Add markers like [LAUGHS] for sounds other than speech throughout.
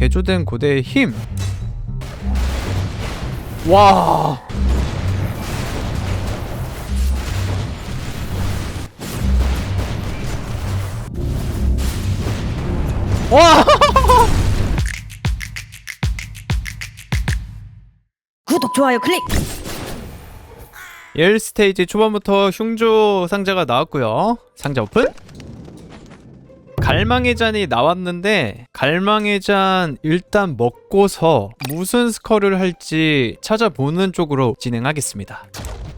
개조된 고대의 힘. 와. 와! [LAUGHS] 구독 좋아요 클릭 1스테이지 초반부터 흉조 상자가 나왔고요. 상자 오픈. 갈망의 잔이 나왔는데 갈망의 잔 일단 먹고서 무슨 스컬을 할지 찾아보는 쪽으로 진행하겠습니다.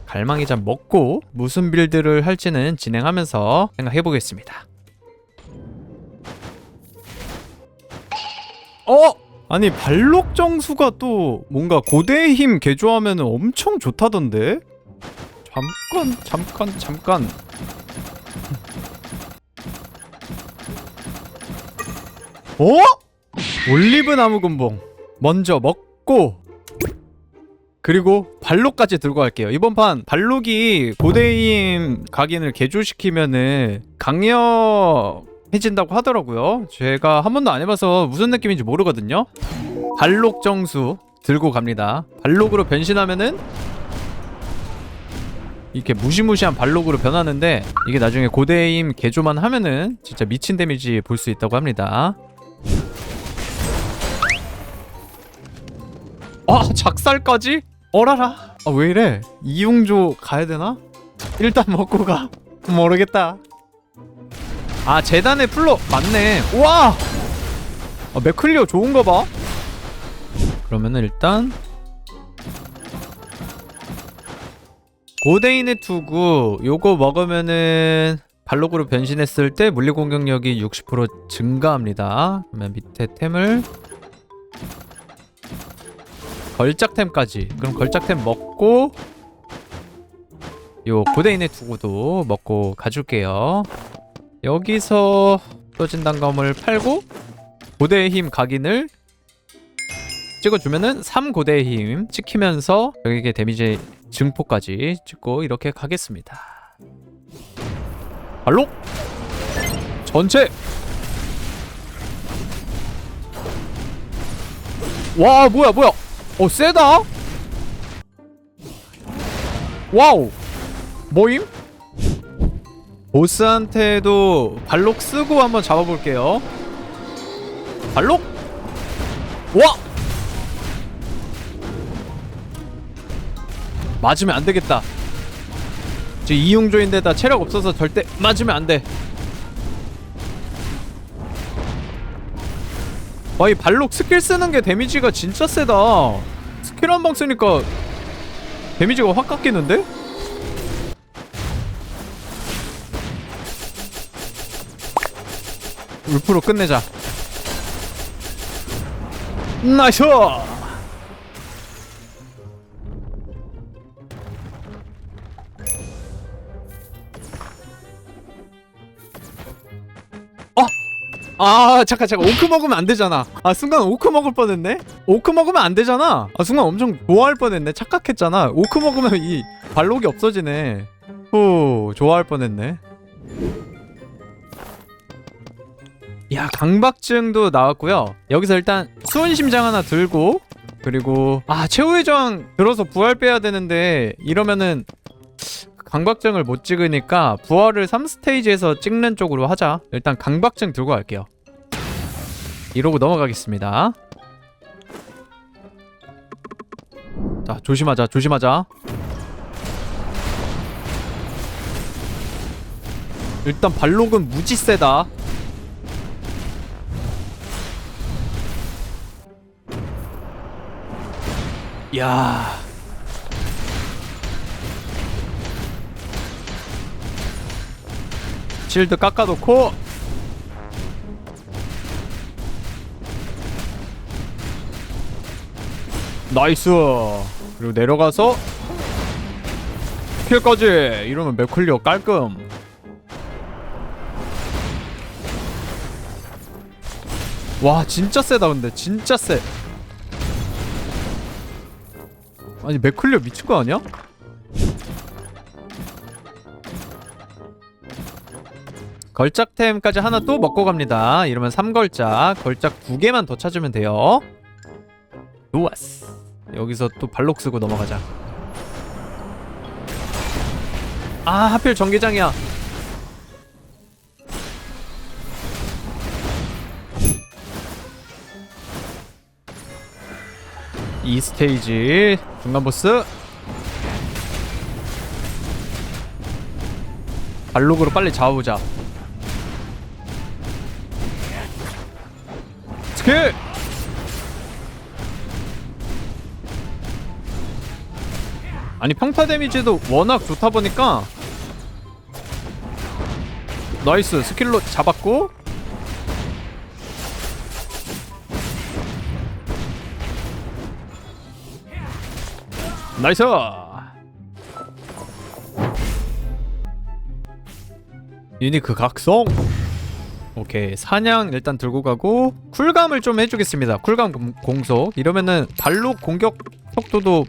갈망의 잔 먹고 무슨 빌드를 할지는 진행하면서 생각해 보겠습니다. 어? 아니 발록 정수가 또 뭔가 고대의 힘 개조하면 엄청 좋다던데? 잠깐 잠깐 잠깐 어? 올리브 나무 군봉. 먼저 먹고 그리고 발록까지 들고 갈게요. 이번 판 발록이 고대임 각인을 개조시키면은 강력해진다고 하더라고요. 제가 한 번도 안 해봐서 무슨 느낌인지 모르거든요. 발록 정수 들고 갑니다. 발록으로 변신하면은 이렇게 무시무시한 발록으로 변하는데 이게 나중에 고대의 힘 개조만 하면은 진짜 미친 데미지 볼 수 있다고 합니다. 아 작살까지? 어라라. 아 왜 이래? 이용조 가야 되나? 일단 먹고 가. [LAUGHS] 모르겠다. 아 재단의 플로 맞네. 우와. 아, 맥클리어 좋은가 봐. 그러면은 일단 고데인의 투구 요거 먹으면은 발록으로 변신했을 때 물리 공격력이 60% 증가합니다. 그러면 밑에 템을 걸작템까지. 그럼 걸작템 먹고 요 고데인의 투구도 먹고 가줄게요. 여기서 떠진 단검을 팔고 고대의 힘 각인을 찍어주면은 3고대의 힘 찍히면서 여기에 데미지 증포까지 찍고 이렇게 가겠습니다. 발록 전체 와 뭐야 뭐야 어 세다? 와우. 모임? 보스한테도 발록 쓰고 한번 잡아볼게요. 발록? 와! 맞으면 안 되겠다. 지금 이용조인데다 체력 없어서 절대 맞으면 안 돼. 와, 이 발록 스킬 쓰는 게 데미지가 진짜 세다. 스킬 한 방 쓰니까 데미지가 확 깎이는데? 울프로 끝내자. 나이스! 아 잠깐 잠깐. 오크 먹으면 안 되잖아. 아 순간 오크 먹을 뻔했네? 오크 먹으면 안 되잖아. 아 순간 엄청 좋아할 뻔했네. 착각했잖아. 오크 먹으면 이 발록이 없어지네. 후 좋아할 뻔했네. 야 강박증도 나왔고요. 여기서 일단 수은심장 하나 들고 그리고 아 최후의 저항 들어서 부활 빼야 되는데 이러면은 강박증을 못 찍으니까 부활을 3스테이지에서 찍는 쪽으로 하자. 일단 강박증 들고 갈게요. 이러고 넘어가겠습니다. 자 조심하자 조심하자. 일단 발록은 무지 세다. 야 실드 깎아놓고. 나이스. 그리고 내려가서 킬까지. 이러면 맥클리어 깔끔. 와 진짜 세다 근데. 진짜 세. 아니 맥클리어 미친 거 아니야? 걸작템까지 하나 또 먹고 갑니다. 이러면 3걸작. 걸작 두 개만 더 찾으면 돼요. 좋았어. 여기서 또 발록 쓰고 넘어가자. 아, 하필 전개장이야. 이 스테이지 중간 보스 발록으로 빨리 잡아보자 스킬! 아니 평타 데미지도 워낙 좋다 보니까. 나이스. 스킬로 잡았고. 나이스! 유니크 각성 오케이. 사냥 일단 들고 가고 쿨감을 좀 해주겠습니다. 쿨감 공- 공속. 이러면은 발록 공격 속도도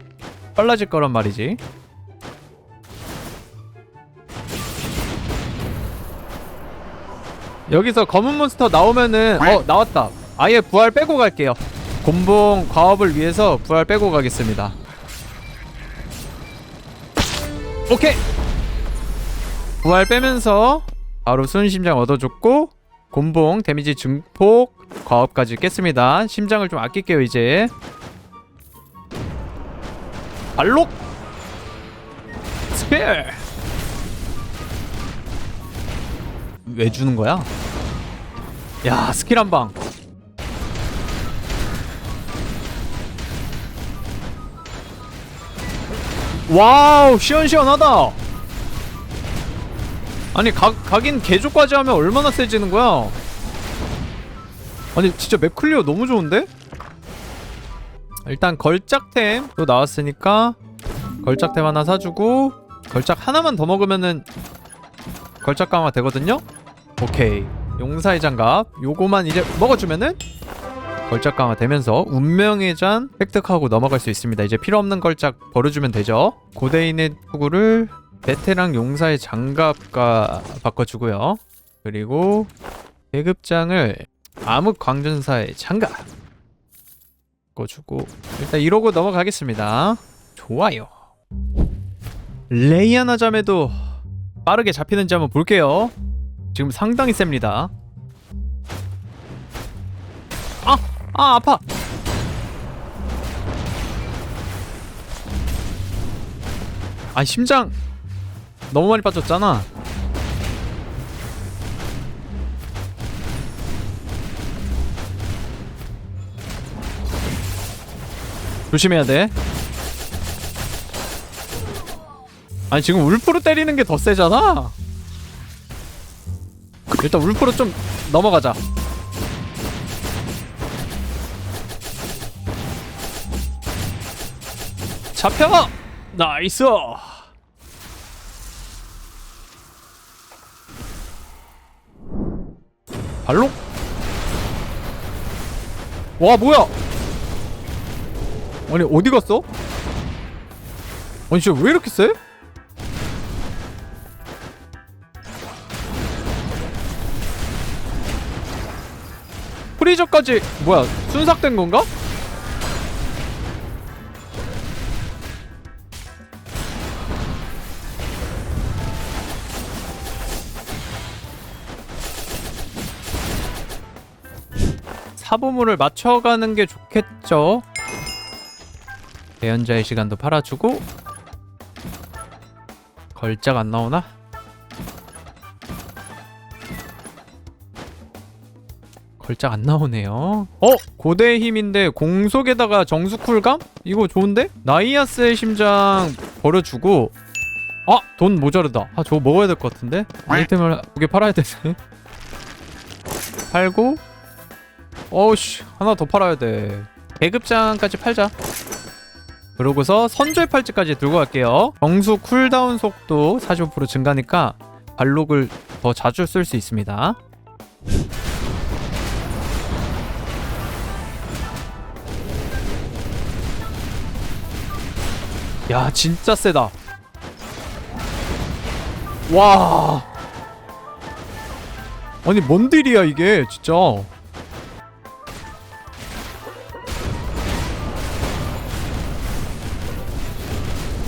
빨라질 거란 말이지. 여기서 검은 몬스터 나오면은 어 나왔다. 아예 부활 빼고 갈게요. 곤봉 과업을 위해서 부활 빼고 가겠습니다. 오케이! 부활 빼면서 바로 순심장 얻어줬고 곤봉 데미지 증폭 과업까지 깼습니다. 심장을 좀 아낄게요 이제. 발록 스펠 왜 주는 거야? 야 스킬 한방. 와우 시원시원하다 아니 각, 각인 개조까지 하면 얼마나 세지는 거야? 아니 진짜 맥클리어 너무 좋은데? 일단 걸작템 또 나왔으니까 걸작템 하나 사주고 걸작 하나만 더 먹으면은 걸작 강화 되거든요? 오케이. 용사의 장갑. 요거만 이제 먹어주면은 걸작 강화 되면서 운명의 잔 획득하고 넘어갈 수 있습니다. 이제 필요 없는 걸작 버려주면 되죠. 고대인의 투구를 베테랑 용사의 장갑과 바꿔주고요. 그리고 계급장을 암흑 광전사의 장갑 바꿔주고 일단 이러고 넘어가겠습니다. 좋아요. 레이아나 잠에도 빠르게 잡히는지 한번 볼게요. 지금 상당히 셉니다. 아! 아 아파! 아 심장 너무 많이 빠졌잖아 조심해야 돼 아니 지금 울프로 때리는 게 더 세잖아 일단 울프로 좀 넘어가자 잡혀! 나이스! 발록? 와 뭐야? 아니 어디 갔어? 아니 진짜 왜 이렇게 세? 프리저까지 뭐야 순삭된 건가? 사보물을 맞춰가는 게 좋겠죠. 대연자의 시간도 팔아주고 걸작 안 나오나? 걸작 안 나오네요. 어? 고대의 힘인데 공속에다가 정수 쿨감? 이거 좋은데? 나이아스의 심장 버려주고 아! 돈 모자르다. 아 저거 먹어야 될 것 같은데? 아이템을 두개 팔아야 되네. 팔고 어우씨 하나 더 팔아야 돼. 계급장까지 팔자. 그러고서 선조의 팔찌까지 들고 갈게요. 정수 쿨다운 속도 45% 증가니까 발록을 더 자주 쓸 수 있습니다. 야 진짜 세다. 와. 아니 뭔 딜이야 이게 진짜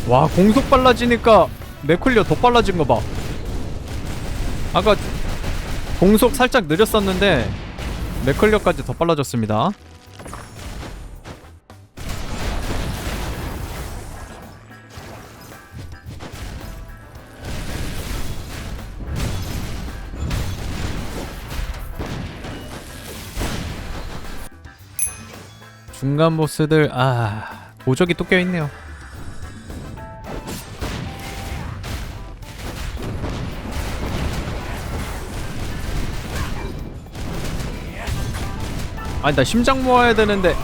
와 공속 빨라지니까 맥클리어 더 빨라진 거봐. 아까 공속 살짝 느렸었는데 맥클리어까지 더 빨라졌습니다. 중간 보스들 아 도적이 또 껴있네요 아니 나 심장 모아야 되는데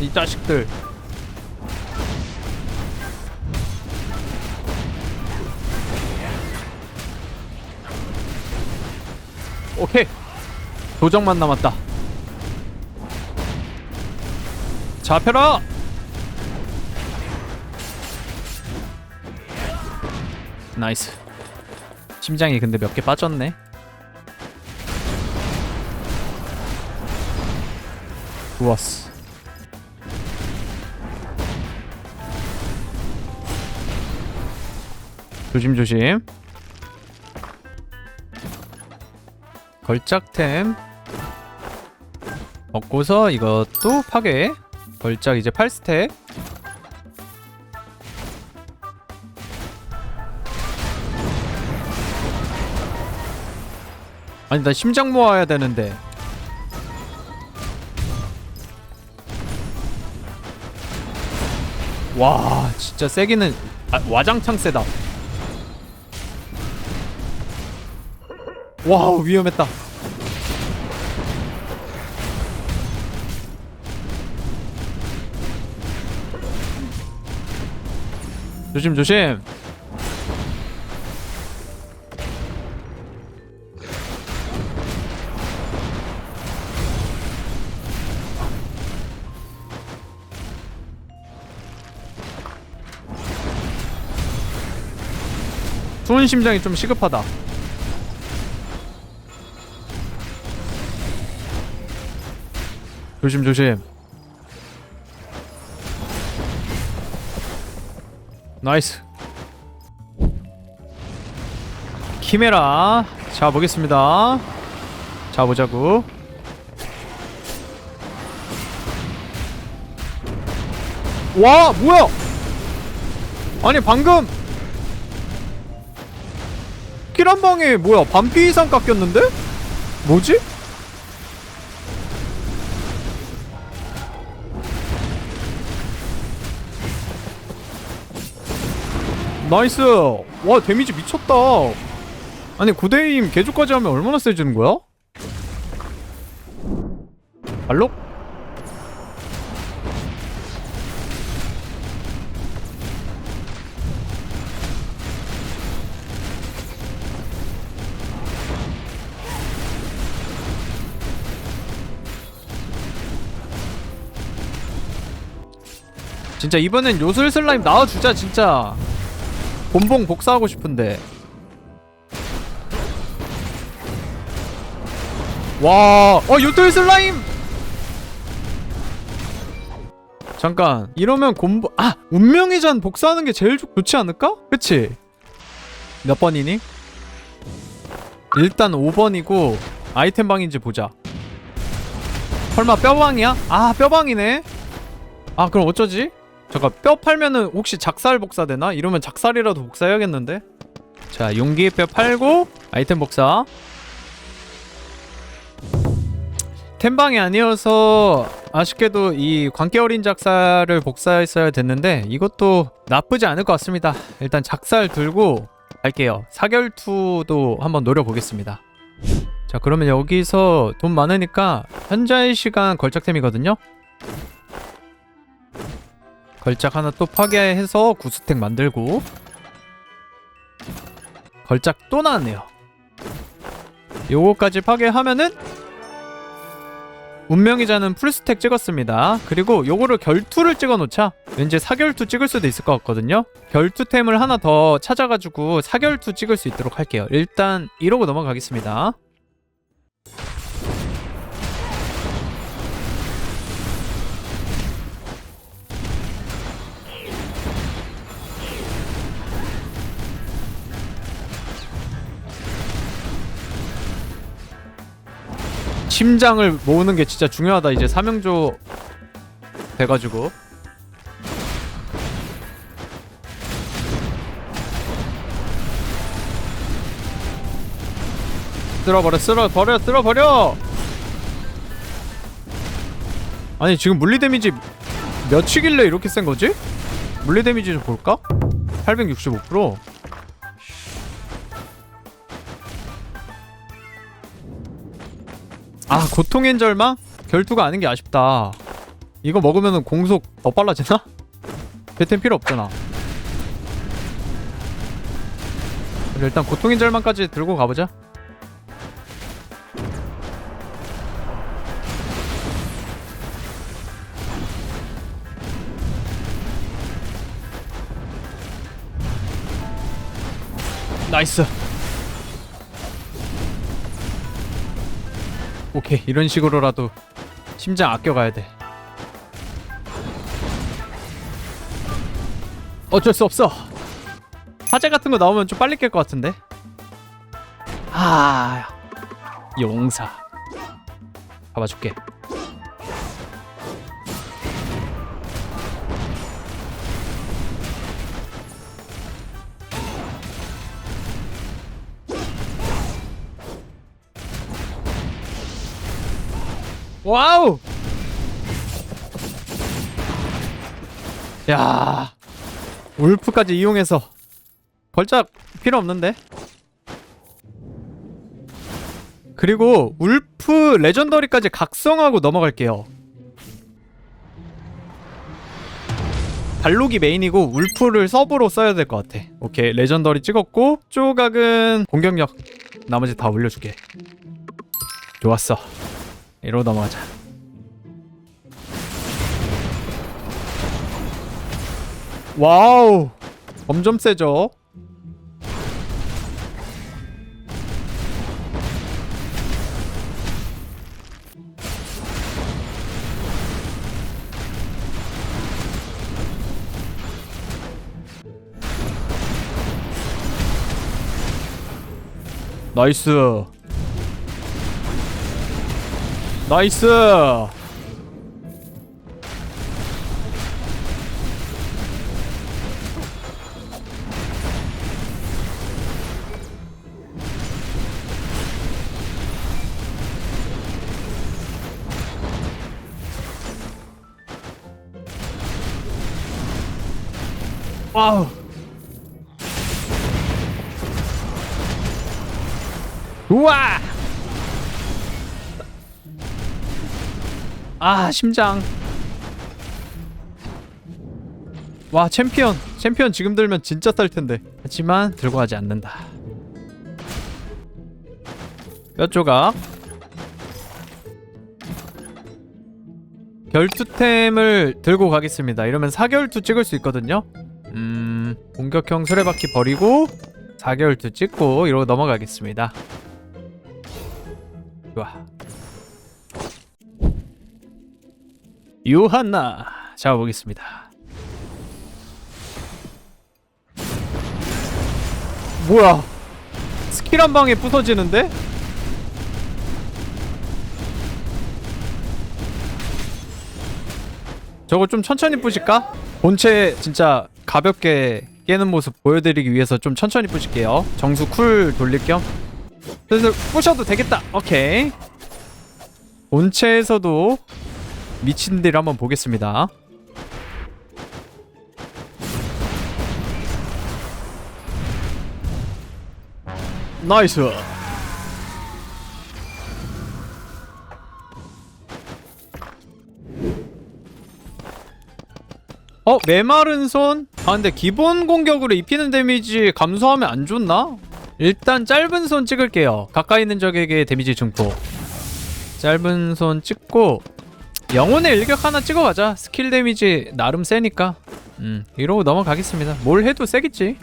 이 자식들. 오케이. 도적만 남았다. 잡혀라! 나이스. 심장이 근데 몇 개 빠졌네 좋았어. 조심조심. 걸작템. 먹고서 이것도 파괴. 걸작 이제 8스택. 아니 나 심장 모아야 되는데 와 진짜 세기는 아, 와장창 세다. 와우 위험했다. 조심 조심 수은 심장이 좀 시급하다. 조심 조심. 나이스. 키메라. 자 보겠습니다. 자 보자고. 와 뭐야? 아니 방금 킬 한 방에 뭐야 반피 이상 깎였는데? 뭐지? 나이스 와 데미지 미쳤다 아니 9대임 개조까지 하면 얼마나 세지는 거야? 알록? 진짜 이번엔 요술 슬라임 나와주자 진짜 본봉 복사하고 싶은데 와, 어 요술 슬라임 잠깐 이러면 곰보 아 운명의 잔 복사하는 게 제일 좋, 좋지 않을까? 그치? 몇 번이니? 일단 5번이고 아이템 방인지 보자 설마 뼈방이야? 아 뼈방이네 아 그럼 어쩌지? 잠깐 뼈 팔면은 혹시 작살 복사되나? 이러면 작살이라도 복사해야겠는데? 자 용기의 뼈 팔고 아이템 복사. 템방이 아니어서 아쉽게도 이 광기 어린 작살을 복사했어야 됐는데 이것도 나쁘지 않을 것 같습니다. 일단 작살 들고 갈게요. 사결투도 한번 노려보겠습니다. 자 그러면 여기서 돈 많으니까 현자의 시간 걸작템이거든요 걸작 하나 또 파괴해서 구스택 만들고 걸작 또 나왔네요. 요거까지 파괴하면은 운명의 자는 풀스택 찍었습니다. 그리고 요거를 결투를 찍어 놓자. 왠지 사결투 찍을 수도 있을 것 같거든요. 결투템을 하나 더 찾아가지고 사결투 찍을 수 있도록 할게요. 일단 이러고 넘어가겠습니다 심장을 모으는 게 진짜 중요하다 이제 삼형조 돼가지고 쓸어버려 쓸어버려 쓸어버려 아니 지금 물리 데미지 몇이길래 이렇게 센 거지? 물리 데미지 좀 볼까? 865% 아 고통의 절망? 결투가 아닌 게 아쉽다 이거 먹으면 공속 더 빨라지나? 배템 필요 없잖아 그래, 일단 고통의 절망까지 들고 가보자 나이스 오케이 이런 식으로라도 심장 아껴가야 돼. 어쩔 수 없어. 화재 같은 거 나오면 좀 빨리 깰 것 같은데? 아 용사. 잡아줄게 와우! 야 울프까지 이용해서 걸작 필요 없는데? 그리고 울프 레전더리까지 각성하고 넘어갈게요. 발록이 메인이고 울프를 서브로 써야 될 것 같아. 오케이 레전더리 찍었고 조각은 공격력 나머지 다 올려줄게. 좋았어 이러고 넘어가자. 와우! 점점 세죠? 나이스 나이스. 와우. 우와 아 심장. 와 챔피언. 챔피언 지금 들면 진짜 쌀 텐데. 하지만 들고 가지 않는다. 몇 조각? 결투템을 들고 가겠습니다. 이러면 사결투 찍을 수 있거든요. 음 공격형 수레바퀴 버리고 사결투 찍고 이러고 넘어가겠습니다. 좋아 유한나 잡아보겠습니다. 뭐야? 스킬 한 방에 부서지는데? 저거 좀 천천히 부실까? 본체 진짜 가볍게 깨는 모습 보여드리기 위해서 좀 천천히 부실게요. 정수 쿨 돌릴 겸. 슬슬 부셔도 되겠다. 오케이. 본체에서도 미친 딜 한번 보겠습니다 나이스 어 메마른 손? 아 근데 기본 공격으로 입히는 데미지 감소하면 안 좋나? 일단 짧은 손 찍을게요 가까이 있는 적에게 데미지 증폭 짧은 손 찍고 영혼의 일격 하나 찍어가자. 스킬 데미지 나름 세니까. 음 이러고 넘어가겠습니다. 뭘 해도 세겠지.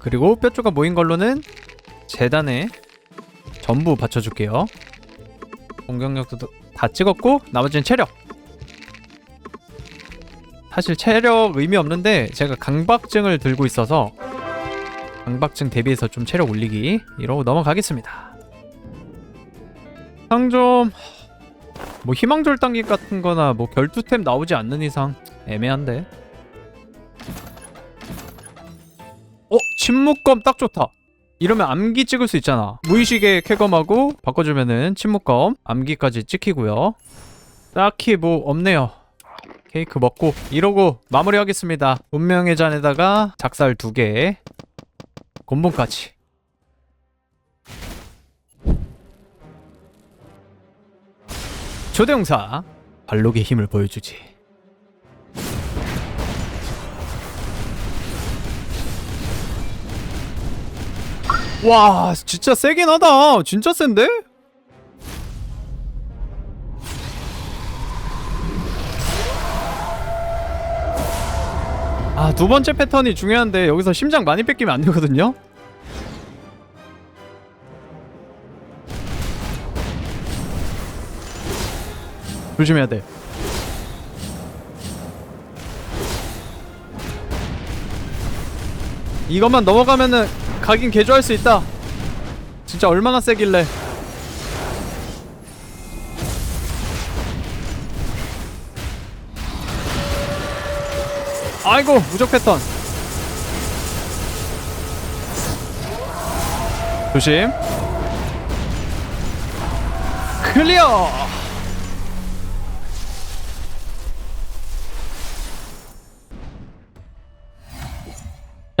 그리고 뼈조가 모인 걸로는 재단에 전부 받쳐줄게요. 공격력도 다 찍었고 나머지는 체력. 사실 체력 의미 없는데 제가 강박증을 들고 있어서 강박증 대비해서 좀 체력 올리기 이러고 넘어가겠습니다 상점 뭐 희망절 단기 같은 거나 뭐 결투템 나오지 않는 이상 애매한데. 어? 침묵검 딱 좋다. 이러면 암기 찍을 수 있잖아. 무의식에 쾌검하고 바꿔주면은 침묵검 암기까지 찍히고요. 딱히 뭐 없네요. 케이크 먹고 이러고 마무리하겠습니다. 운명의 잔에다가 작살 두개. 곤봉까지 초대용사 발록의 힘을 보여주지. 와 진짜 세긴 하다. 진짜 센데? 아 두 번째 패턴이 중요한데 여기서 심장 많이 뺏기면 안 되거든요 조심해야 돼. 이것만 넘어가면은 가긴 개조할 수 있다. 진짜 얼마나 세길래. 아이고 무적 패턴. 조심. 클리어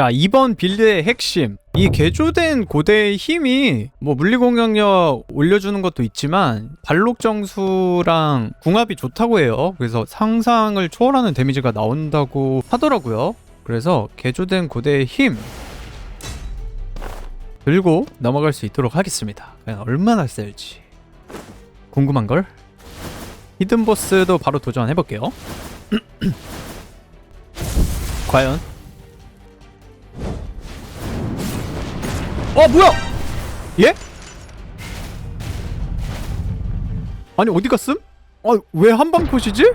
자 이번 빌드의 핵심. 이 개조된 고대의 힘이 뭐 물리 공격력 올려주는 것도 있지만 발록 정수랑 궁합이 좋다고 해요. 그래서 상상을 초월하는 데미지가 나온다고 하더라고요. 그래서 개조된 고대의 힘 들고 넘어갈 수 있도록 하겠습니다. 얼마나 셀지. 궁금한 걸? 히든 보스도 바로 도전해 볼게요. [CLEARS THROAT] 과연 어 뭐야? 예? 아니 어디 갔음? 아왜 한방 컷이지?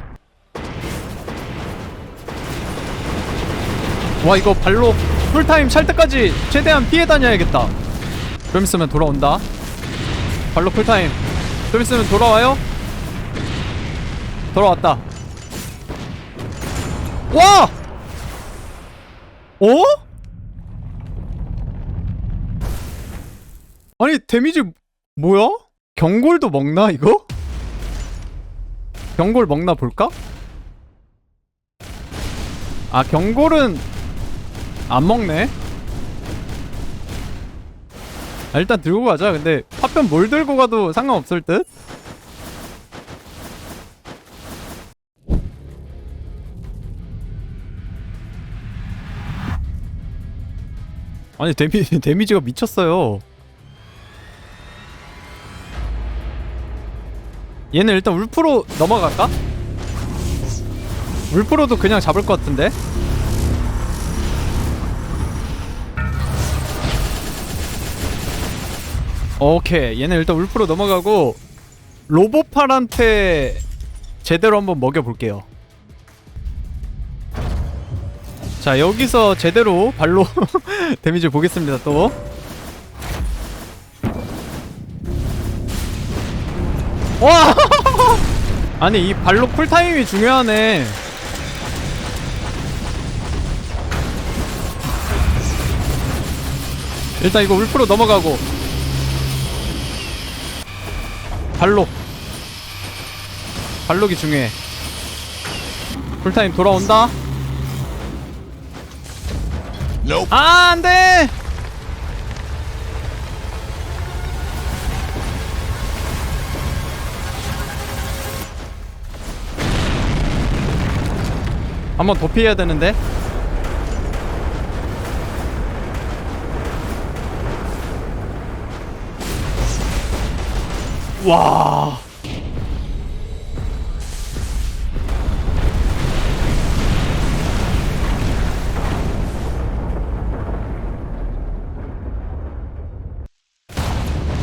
와 이거 발로 풀타임 찰 때까지 최대한 피해 다녀야겠다 좀 있으면 돌아온다 발로 풀타임 좀 있으면 돌아와요 돌아왔다 와! 어? 아니 데미지 뭐야? 경골도 먹나 이거? 경골 먹나 볼까? 아 경골은 안 먹네 아, 일단 들고 가자 근데 파편 뭘 들고 가도 상관없을 듯? 아니 데미, [LAUGHS] 데미지가 미쳤어요 얘는 일단 울프로 넘어갈까? 울프로도 그냥 잡을 것 같은데? 오케이 얘는 일단 울프로 넘어가고 로보팔한테 제대로 한번 먹여볼게요 자 여기서 제대로 발로 [LAUGHS] 데미지 보겠습니다 또 와! [LAUGHS] 아니 이 발로 쿨타임이 중요하네. 일단 이거 울프로 넘어가고. 발록 발록이 중요해 쿨타임 돌아온다. 아 안돼 한번 더 피해야 되는데. 와.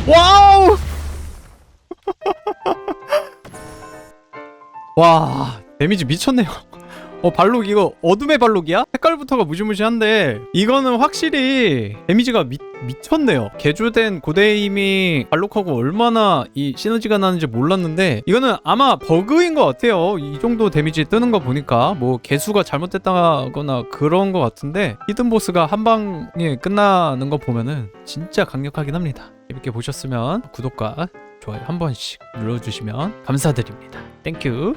와우. [LAUGHS] 와 데미지 미쳤네요 어 발록 이거 어둠의 발록이야? 색깔부터가 무시무시한데 이거는 확실히 데미지가 미, 미쳤네요. 개조된 힘이 발록하고 얼마나 이 시너지가 나는지 몰랐는데 이거는 아마 버그인 것 같아요. 이 정도 데미지 뜨는 거 보니까 뭐 개수가 잘못됐다거나 그런 것 같은데 히든 보스가 한 방에 끝나는 거 보면은 진짜 강력하긴 합니다. 재밌게 보셨으면 구독과 좋아요 한 번씩 눌러주시면 감사드립니다. 땡큐